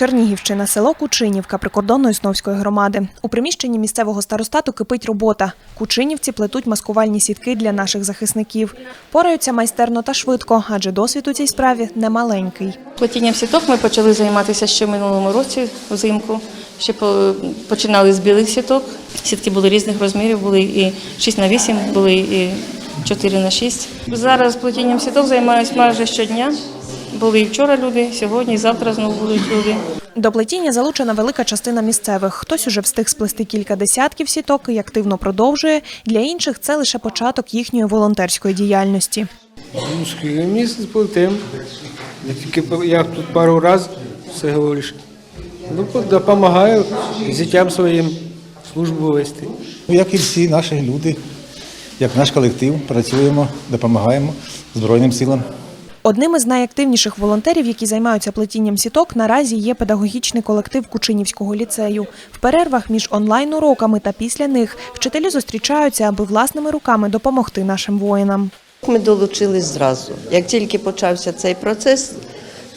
Чернігівщина, село Кучинівка прикордонної Сновської громади. У приміщенні місцевого старостату кипить робота. Кучинівці плетуть маскувальні сітки для наших захисників. Пораються майстерно та швидко, адже досвід у цій справі немаленький. Плетінням сіток ми почали займатися ще в минулому році взимку. Ще починали з білих сіток. Сітки були різних розмірів, були і 6 на 8, були і 4 на 6. Зараз плетінням сіток займаюся майже щодня. Були і вчора люди, сьогодні, і завтра знову будуть люди. До плетіння залучена велика частина місцевих. Хтось уже встиг сплести кілька десятків сіток і активно продовжує. Для інших це лише початок їхньої волонтерської діяльності. Ну, скільки місяць платим. Я тільки я тут пару разів всього лиш. Ну, по- допомагаю дітям своїм службу вести. Як і всі наші люди, як наш колектив, працюємо, допомагаємо Збройним силам. Одним із найактивніших волонтерів, які займаються плетінням сіток, наразі є педагогічний колектив Кучинівського ліцею. В перервах між онлайн-уроками та після них вчителі зустрічаються, аби власними руками допомогти нашим воїнам. Ми долучились зразу. Як тільки почався цей процес,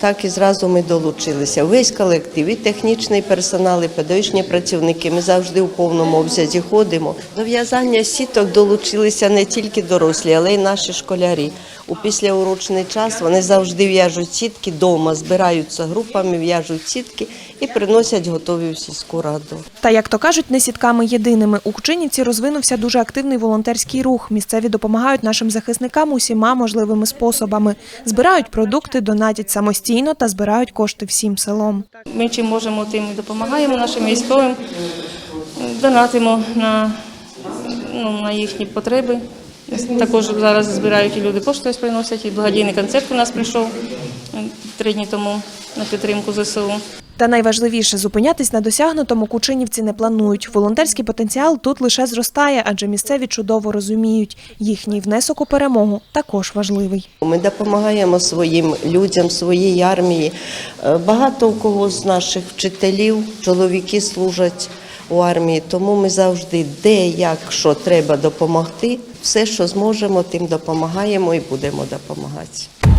так і зразу ми долучилися. Весь колектив, і технічний персонал, і педагогічні працівники. Ми завжди у повному обсязі ходимо. До в'язання сіток долучилися не тільки дорослі, але й наші школярі. У післяурочний час вони завжди в'яжуть сітки вдома, збираються групами, в'яжуть сітки і приносять готові в сільську раду. Та як то кажуть, не сітками єдиними. У Кучинівці розвинувся дуже активний волонтерський рух. Місцеві допомагають нашим захисникам усіма можливими способами. Збирають продукти, донатять самостійно та збирають кошти всім селом. Ми чим можемо, тим допомагаємо нашим військовим, донатимо на, ну, на їхні потреби. Також зараз збирають і люди кошти ось приносять, і благодійний концерт у нас прийшов е, три дні тому на підтримку ЗСУ. Та найважливіше зупинятись на досягнутому кучинівці не планують. Волонтерський потенціал тут лише зростає, адже місцеві чудово розуміють, їхній внесок у перемогу також важливий. Ми допомагаємо своїм людям, своїй армії. Е, Багато у кого з наших вчителів, чоловіки служать у армії, тому ми завжди, де, як, що треба допомогти, все, що зможемо, тим допомагаємо і будемо допомагати.